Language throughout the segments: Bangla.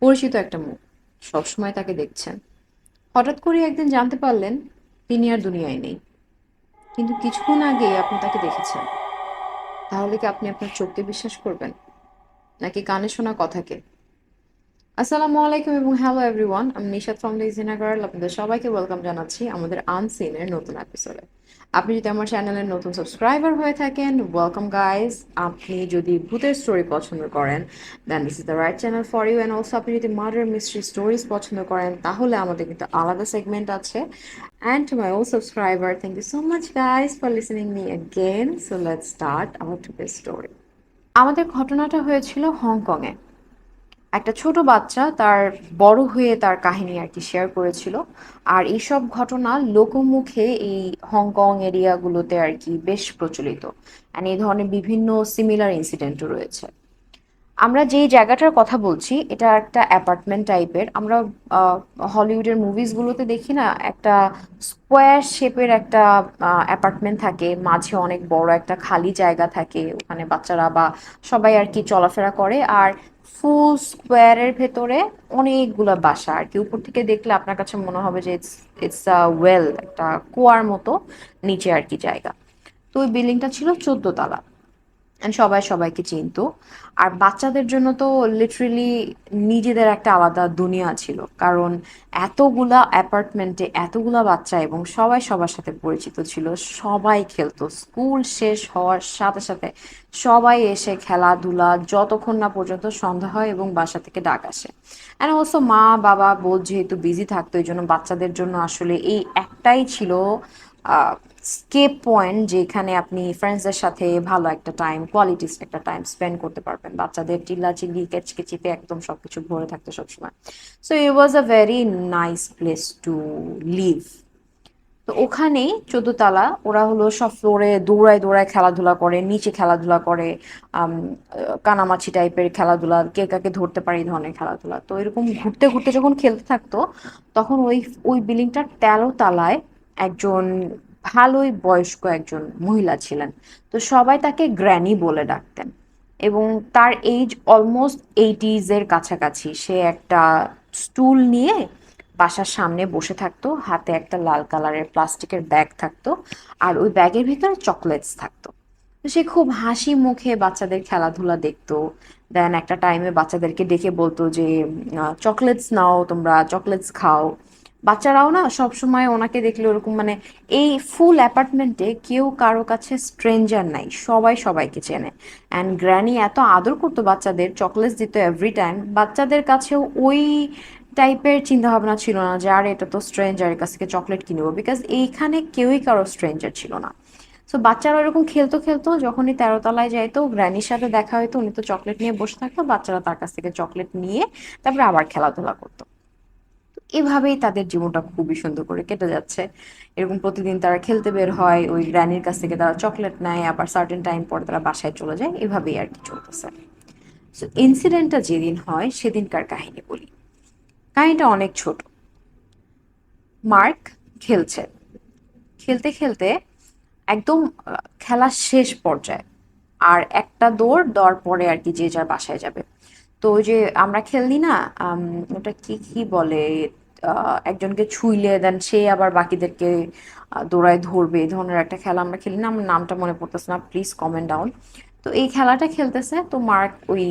পরিচিত একটা মুখ। সবসময় তাকে দেখছেন। হঠাৎ করে একদিন জানতে পারলেন, তিনি আর দুনিয়ায় নেই। কিন্তু কিছুক্ষণ আগে আপনি তাকে দেখেছেন। তাহলে কি আপনি আপনার চোখকে বিশ্বাস করবেন? নাকি কানে শোনা কথাকে? আসসালামু আলাইকুম এবং হ্যালো এভরিওয়ান আমি নিশাদ ফ্রম লিজিনা গার্ল আপনাদের সবাইকে ওয়েলকাম জানাচ্ছি আমাদের আনসিনের নতুন এপিসোডে আপনি যদি আমার চ্যানেলের নতুন সাবস্ক্রাইবার হয়ে থাকেন ওয়েলকাম গাইজ আপনি যদি ভূতের স্টোরি পছন্দ করেন then this is the right channel for you and also আপনি যদি মার্ডার মিস্ট্রি স্টোরিজ পছন্দ করেন, তাহলে আমাদের কিন্তু আলাদা সেগমেন্ট আছে। And to my all subscriber thank you so much guys for listening me again so let's start our today story আমাদের ঘটনাটা হয়েছিল হংকংয়ে একটা ছোট বাচ্চা তার বড় হয়ে তার কাহিনী আর কি শেয়ার করেছিল। আর এইসব ঘটনা লোকমুখে এই হংকং এরিয়াগুলোতে আর কি বেশ প্রচলিত। অ্যান্ড এই ধরনের বিভিন্ন সিমিলার ইনসিডেন্টও রয়েছে। আমরা যেই জায়গাটার কথা বলছি, এটা একটা অ্যাপার্টমেন্ট টাইপের আমরা হলিউডের মুভিসগুলোতে দেখি না, একটা স্কোয়ার শেপের একটা অ্যাপার্টমেন্ট থাকে। মাঝে অনেক বড় একটা খালি জায়গা থাকে ওখানে বাচ্চারা বা সবাই আর কি চলাফেরা করে। আর ফুল স্কোয়ারের ভেতরে অনেকগুলো বাসা আর কি। উপর থেকে দেখলে আপনার কাছে মনে হবে যে ইটস ইটস আ ওয়েল একটা কুয়ার মতো নিচে আর কি জায়গা। তো ওই বিল্ডিংটা ছিল চোদ্দ তলা সবাই সবাইকে চিনতো। আর বাচ্চাদের জন্য তো লিটারেলি নিজেদের একটা আলাদা দুনিয়া ছিল। কারণ এতগুলা অ্যাপার্টমেন্টে এতগুলা বাচ্চা এবং সবাই সবার সাথে পরিচিত ছিল। সবাই খেলতো। স্কুল শেষ হওয়ার সাথে সাথে সবাই এসে খেলাধুলা যতক্ষণ না পর্যন্ত সন্ধ্যা হয় এবং বাসা থেকে ডাক আসে। অ্যান্ড অলসো মা, বাবা বোধ যেহেতু বিজি থাকতো এই জন্য বাচ্চাদের জন্য আসলে এই একটাই ছিল স্কেপ পয়েন্ট যেখানে আপনি ফ্রেন্ডসদের সাথে ভালো একটা টাইম কোয়ালিটিস একটা টাইম স্পেন্ড করতে পারবেন। বাচ্চাদের চিল্লা চিল্লি কেচকেচিতে একদম সবকিছু ভরে থাকতো সবসময়। So it was a very nice place to live তো ওখানেই চোদ্দতলা, ওরা হলো সব ফ্লোরে দৌড়ায় দৌড়ায় খেলাধুলা করে, নিচে খেলাধুলা করে কানামাছি টাইপের খেলাধুলা, কে কাকে ধরতে পারে এই ধরনের খেলাধুলা। তো এরকম ঘুরতে ঘুরতে যখন খেলতে থাকতো, তখন ওই ওই বিল্ডিংটার তেরো তলায় একজন ভালোই বয়স্ক একজন মহিলা ছিলেন। তো সবাই তাকে গ্র্যানি বলে ডাকতেন এবং তার এইজ অলমোস্ট এইটিজ এর কাছাকাছি। সে একটা স্টুল নিয়ে বাসার সামনে বসে থাকতো, হাতে একটা লাল কালারের প্লাস্টিকের ব্যাগ থাকতো আর ওই ব্যাগের ভিতরে চকলেটস থাকতো। তো সে খুব হাসি মুখে বাচ্চাদের খেলাধুলা দেখতো। দেন একটা টাইমে বাচ্চাদেরকে ডেকে বলতো যে চকলেটস নাও, তোমরা চকলেটস খাও। বাচ্চারাও না সব সময় ওনাকে দেখলে ওরকম মানে এই ফুল অ্যাপার্টমেন্টে কেউ কারও কাছে স্ট্রেঞ্জার নাই, সবাই সবাইকে চেনে। অ্যান্ড গ্র্যানি এত আদর করতো বাচ্চাদের চকলেটস দিত এভরি টাইম বাচ্চাদের কাছেও ওই টাইপের চিন্তাভাবনা ছিল না যে, আর, এটা তো স্ট্রেঞ্জারের কাছ থেকে চকলেট কিনবো বিকজ এইখানে কেউই কারও স্ট্রেঞ্জার ছিল না। সো বাচ্চারা ওরকম খেলতো খেলতো যখনই তেরোতলায় যাইতো গ্র্যানির সাথে দেখা হইতো, উনি তো চকলেট নিয়ে বসে থাকতো, বাচ্চারা তার কাছ থেকে চকলেট নিয়ে তারপরে আবার খেলাধুলা করতো। এভাবেই তাদের জীবনটা খুবই সুন্দর করে কেটে যাচ্ছে। এরকম প্রতিদিন তারা খেলতে বের হয়, ওই গ্র্যানির কাছ থেকে তারা চকলেট নেয়, আবার সার্টেন টাইম পর তারা বাসায় চলে যায়, এভাবেই আর কি চলতেছে। সো ইনসিডেন্টটা যেদিন হয়, সেদিনকার কাহিনী বলি। কাহিনীটা অনেক ছোট। মার্ক খেলছে। খেলতে খেলতে একদম খেলার শেষ পর্যায়ে, আর একটা দৌড়, দেওয়ার পরে আর কি যে যার বাসায় যাবে। তো ওই যে আমরা খেলনি না ওটা কি কি বলে একজনকে ছুইলে দেন সে আবার বাকিদেরকে দৌড়ায় ধরবে, এই ধরনের একটা খেলা আমরা খেলি না, আমার নামটা মনে পড়তেছে না প্লিজ কমেন্ট ডাউন তো এই খেলাটা খেলতেছে, তো মার্ক ওই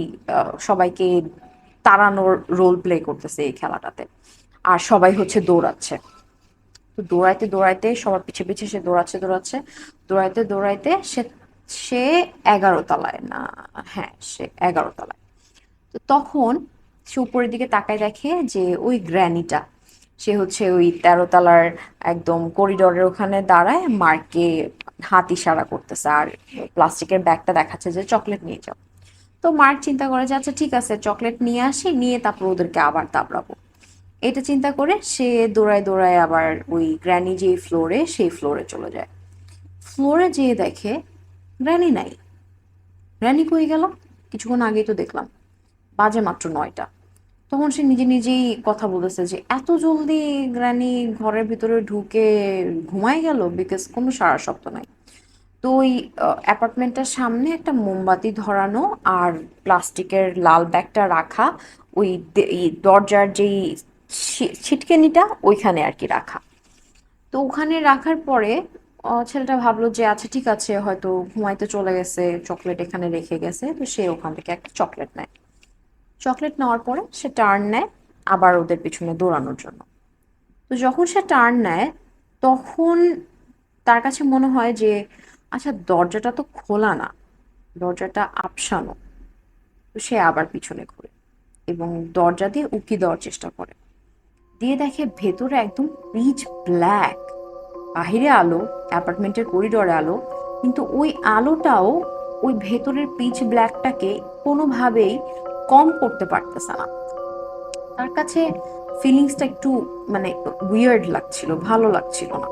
সবাইকে তাড়ানোর রোল প্লে করতেছে এই খেলাটাতে, আর সবাই হচ্ছে দৌড়াচ্ছে। তো দৌড়াইতে দৌড়াইতে সবার পিছে পিছে সে দৌড়াচ্ছে দৌড়াচ্ছে, দৌড়াইতে দৌড়াইতে সে সে এগারো তলায় না হ্যাঁ সে এগারো তলায়। তো তখন সে উপরের দিকে তাকায় দেখে যে ওই গ্র্যানিটা, সে হচ্ছে ওই তেরো তলার একদম করিডোরের ওখানে দাঁড়ায় মার্কে হাত ইশারা করতেছে আর প্লাস্টিকের ব্যাগটা দেখাচ্ছে যে চকলেট নিয়ে যাও। তো মার্ক চিন্তা করে যে আচ্ছা ঠিক আছে, চকলেট নিয়ে আসি, নিয়ে তারপর ওদেরকে আবার তাবড়াবো। এটা চিন্তা করে সে দৌড়ায় দৌড়ায় আবার ওই গ্র্যানি যে ফ্লোরে, সেই ফ্লোরে চলে যায়। ফ্লোরে যেয়ে দেখে গ্র্যানি নাই। গ্র্যানি কই গেল? কিছুক্ষণ আগেই তো দেখলাম। বাজে মাত্র নয়টা। তখন সে নিজে নিজেই কথা বলেছে যে, এত জলদি গ্রানি ঘরের ভিতরে ঢুকে ঘুমায় গেল? বিকজ কোনো সারা শব্দ নাই। তো ওই অ্যাপার্টমেন্টটার সামনে একটা মোমবাতি ধরানো আর প্লাস্টিকের লাল ব্যাগটা রাখা, ওই দরজার যেই ছিটকেনিটা ওইখানে আর কি রাখা। তো ওখানে রাখার পরে ছেলেটা ভাবলো যে আচ্ছা ঠিক আছে, হয়তো ঘুমাইতে চলে গেছে, চকলেট এখানে রেখে গেছে। তো সে ওখান থেকে একটা চকলেট নেয়। চকলেট নেওয়ার পরে সে টার্ন নেয় আবার ওদের পিছনে দৌড়ানোর জন্য। তো যখন সে টার্ন নেয়, তখন তার কাছে মনে হয় যে আচ্ছা দরজাটা তো খোলা না, দরজাটা আপসানো তো সে আবার পিছনে ঘুরে এবং দরজা দিয়ে উকি দেওয়ার চেষ্টা করে। দিয়ে দেখে ভেতরে একদম পিচ ব্ল্যাক বাহিরে আলো, অ্যাপার্টমেন্টের করিডোরে আলো, কিন্তু ওই আলোটাও ওই ভেতরের পিচ ব্ল্যাকটাকে কোনোভাবেই কম করতে পারতেছে না। তার কাছে ফিলিংসটা একটু মানে উইয়ার্ড লাগছিল, ভালো লাগছিল না।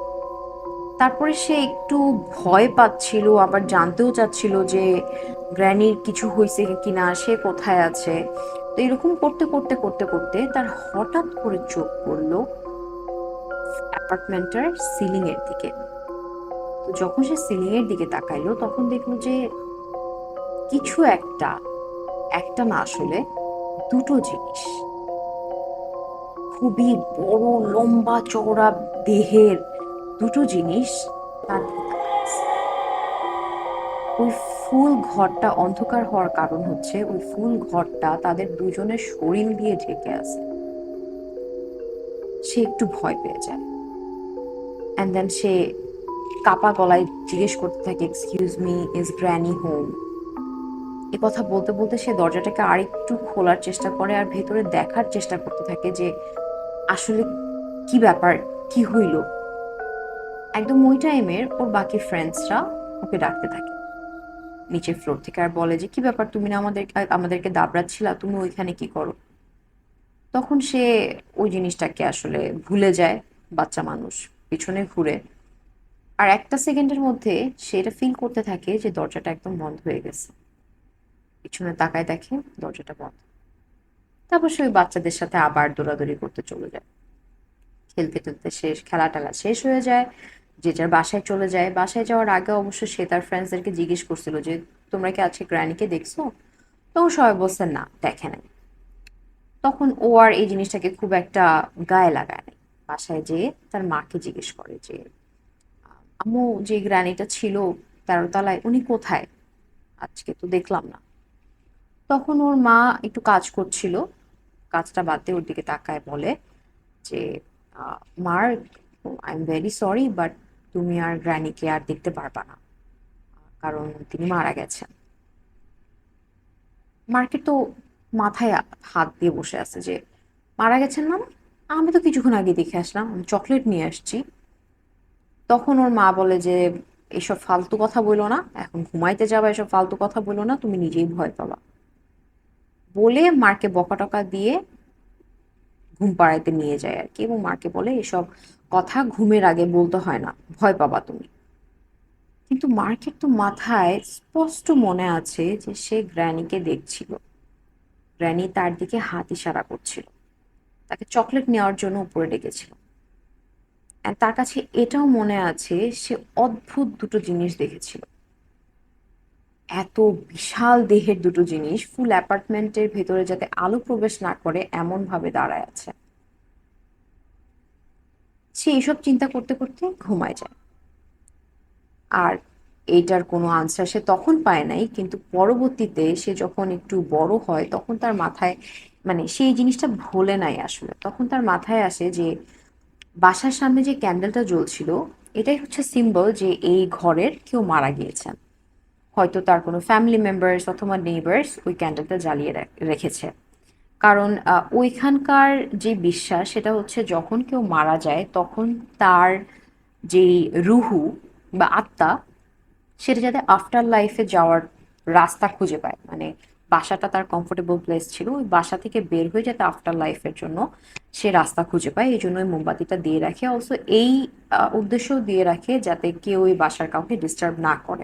তারপরে সে একটু ভয় পাচ্ছিল, আবার জানতেও চাচ্ছিল যে গ্র্যানির কিছু হয়েছে কিনা? সে কোথায় আছে? তো এরকম করতে করতে করতে করতে তার হঠাৎ করে চোখ পড়ল অ্যাপার্টমেন্টের সিলিং এর দিকে। তো যখন সে সিলিং এর দিকে তাকাইলো, তখন দেখল যে, কিছু একটা একটা না আসলে দুটো জিনিস। খুবই বড়, লম্বা চওড়া দেহের দুটো জিনিস তার ওই ফুল ঘরটা অন্ধকার হওয়ার কারণ হচ্ছে ওই ফুল ঘরটা তাদের দুজনের শরীর দিয়ে ঢেকে আছে। সে একটু ভয় পেয়ে যায়। অ্যান্ড দেন সে কাপা গলায় জিজ্ঞেস করতে থাকে excuse me is granny home এ কথা বলতে বলতে সে দরজাটাকে আরেকটু খোলার চেষ্টা করে আর ভেতরে দেখার চেষ্টা করতে থাকে যে আসলে কি ব্যাপার, কি হইল। একদম ওই টাইমের ওর বাকি ফ্রেন্ডসরা ওকে ডাকতে থাকে। নিচের ফ্লোর থেকে আর বলে যে, কি ব্যাপার তুমি না আমাদের, আমাদেরকে দাবড়াচ্ছিলা, তুমি ওইখানে কি করো? তখন সে ওই জিনিসটাকে আসলে ভুলে যায়, বাচ্চা মানুষ, পিছনে ঘুরে। আর একটা সেকেন্ডের মধ্যে সে এটা ফিল করতে থাকে যে দরজাটা একদম বন্ধ হয়ে গেছে। পিছনে তাকায় দেখে দরজাটা বন্ধ। তারপর সে ওই বাচ্চাদের সাথে আবার দৌড়াদৌড়ি করতে চলে যায়। খেলতে খেলতে শেষ খেলা টেলা শেষ হয়ে যায়, যে যার বাসায় চলে যায়। বাসায় যাওয়ার আগে অবশ্য সে তার ফ্রেন্ডসদেরকে জিজ্ঞেস করছিল যে, তোমরা কি আজকে গ্র্যানিকে দেখছ? তখন সবাই বলছে, না, দেখে নাই। তখন ও আর এই জিনিসটাকে খুব একটা গায়ে লাগায় নাই। বাসায় যেয়ে তার মাকে জিজ্ঞেস করে যে, আম্মু, যে গ্র্যানিটা ছিল, তেরোতলায়, উনি কোথায়? আজকে তো দেখলাম না। তখন ওর মা একটু কাজ করছিল। কাজটা বাদ দিয়ে ওর দিকে তাকায় বলে যে মার I am very sorry but তুমি আর গ্র্যানিকে আর দেখতে পারবা না। কারণ তিনি মারা গেছেন। মার্কে তো মাথায় হাত দিয়ে বসে আছে যে, মারা গেছেন মানে? আমি তো কিছুক্ষণ আগে দেখে আসলাম, আমি চকলেট নিয়ে আসছি। তখন ওর মা বলে যে, এসব ফালতু কথা বলো না, এখন ঘুমাইতে যাবা, এসব ফালতু কথা বলো না, তুমি নিজেই ভয় পাবা। বলে মাকে বকাটকা দিয়ে ঘুম পাড়াইতে নিয়ে যায় আর কি এবং মাকে বলে, এসব কথা ঘুমের আগে বলতে হয় না, ভয় পাবা তুমি। কিন্তু মার্কের তো মাথায় স্পষ্ট মনে আছে যে সে গ্র্যানিকে দেখছিল। গ্র্যানি তার দিকে হাত ইশারা করছিল। তাকে চকলেট নেওয়ার জন্য উপরে ডেকেছিল। তার কাছে এটাও মনে আছে, সে অদ্ভুত দুটো জিনিস দেখেছিল। এত বিশাল দেহের দুটো জিনিস ফুল অ্যাপার্টমেন্টের ভেতরে যাতে আলো প্রবেশ না করে এমন ভাবে দাঁড়ায় আছে। সে এসব চিন্তা করতে করতে ঘুমায় যায়। আর এইটার কোনো আনসার সে তখন পায় নাই, কিন্তু পরবর্তীতে সে যখন একটু বড় হয়, তখন তার মাথায় মানে সেই জিনিসটা ভোলে নাই আসলে। তখন তার মাথায় আসে যে, বাসার সামনে যে ক্যান্ডেলটা জ্বলছিল, এটাই হচ্ছে সিম্বল যে এই ঘরের কেউ মারা গিয়েছেন। হয়তো তার কোনো ফ্যামিলি মেম্বার্স অথবা নেইবার্স ওই ক্যান্ডেলটা জ্বালিয়ে রেখেছে। কারণ ওইখানকার যে বিশ্বাস সেটা হচ্ছে যখন কেউ মারা যায় তখন তার যেই রুহু বা আত্মা সেটা যাতে আফটার লাইফে যাওয়ার রাস্তা খুঁজে পায়। মানে বাসাটা তার কমফোর্টেবল প্লেস ছিল ওই বাসা থেকে বের হয়ে যাতে আফটার লাইফের জন্য সে রাস্তা খুঁজে পায়। এই জন্য ওই মোমবাতিটা দিয়ে রাখে। অলসো এই আহ, উদ্দেশ্যও দিয়ে রাখে যাতে কেউ ওই বাসার কাউকে ডিস্টার্ব না করে।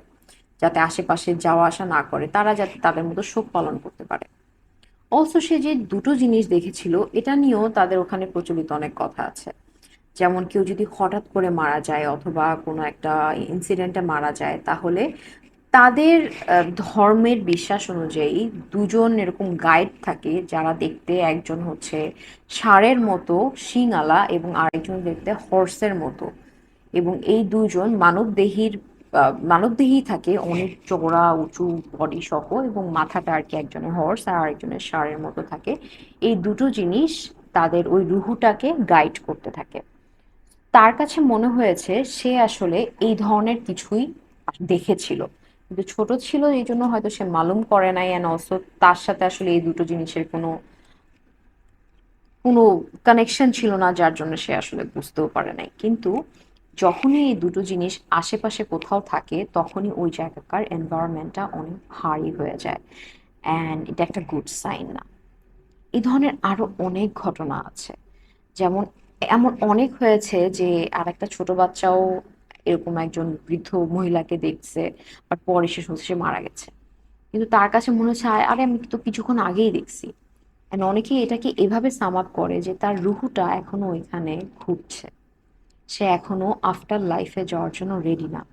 যাতে আশেপাশে যাওয়া আসা না করে, তারা যাতে তাদের মতো শোক পালন করতে পারে। অলসো সে যে দুটো জিনিস দেখেছিল, এটা নিয়েও তাদের ওখানে প্রচলিত অনেক কথা আছে। যেমন কেউ যদি হঠাৎ করে মারা যায় অথবা কোনো একটা ইনসিডেন্টে মারা যায়, তাহলে তাদের ধর্মের বিশ্বাস অনুযায়ী দুজন এরকম গাইড থাকে যারা দেখতে একজন হচ্ছে ষাঁড়ের মতো শিংআলা এবং আরেকজন দেখতে হর্সের মতো। এবং এই দুজন মানবদেহীর মানবদেহী থাকে। অনেক চওড়া উঁচু বডি সহ এবং মাথাটা আর কি একজনের হর্স আর আরেকজনের ষাঁড়ের মতো থাকে। এই দুটো জিনিস তাদের ওই রুহুটাকে গাইড করতে থাকে। তার কাছে মনে হয়েছে সে আসলে এই ধরনের কিছুই দেখেছিল। কিন্তু ছোট ছিল এই জন্য হয়তো সে মালুম করে নাই অ্যান্ড অলসো তার সাথে আসলে এই দুটো জিনিসের কোনো কোনো কানেকশন ছিল না যার জন্য সে আসলে বুঝতেও পারে নাই। কিন্তু যখনই এই দুটো জিনিস আশেপাশে কোথাও থাকে, তখনই ওই জায়গাকার এনভায়রনমেন্টটা অনেক ভারী হয়ে যায়। অ্যান্ড এটা একটা গুড সাইন না। এই ধরনের আরও অনেক ঘটনা আছে। যেমন, এমন অনেক হয়েছে যে আর একটা ছোট বাচ্চাও এরকম একজন বৃদ্ধ মহিলাকে দেখছে আর পরে সে শুনছে সে মারা গেছে। কিন্তু তার কাছে মনে হচ্ছে আরে, আমি তো কিছুক্ষণ আগেই দেখছি। And অনেকেই এটাকে এভাবে সাম আপ করে যে তার রুহুটা এখনও ওইখানে ঘুরছে। সে এখনও আফটার লাইফে যাওয়ার জন্য রেডি না।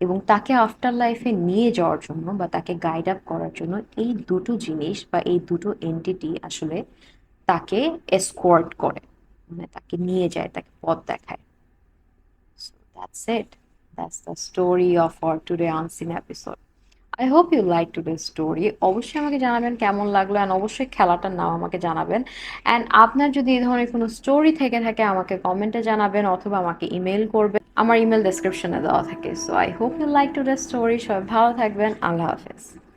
এবং তাকে আফটার লাইফে নিয়ে যাওয়ার জন্য বা তাকে গাইড আপ করার জন্য এই দুটো জিনিস বা এই দুটো এন্টিটি আসলে তাকে এসকর্ট করে। মানে তাকে নিয়ে যায়, তাকে পথ দেখায়। So, that's it. That's the story of our today unseen episode. Hope you like to this story অবশ্যই আমাকে জানাবেন কেমন লাগল অ্যান্ড অবশ্যই খেলাটার নাম আমাকে জানাবেন। অ্যান্ড আপনার যদি এই ধরনের কোনো স্টোরি থেকে থাকে, আমাকে কমেন্টে জানাবেন অথবা আমাকে ইমেল করবেন। আমার ইমেল ডেসক্রিপশনে দেওয়া থাকে। So I hope you like to this story সবাই ভালো থাকবেন। আল্লাহ হাফেজ।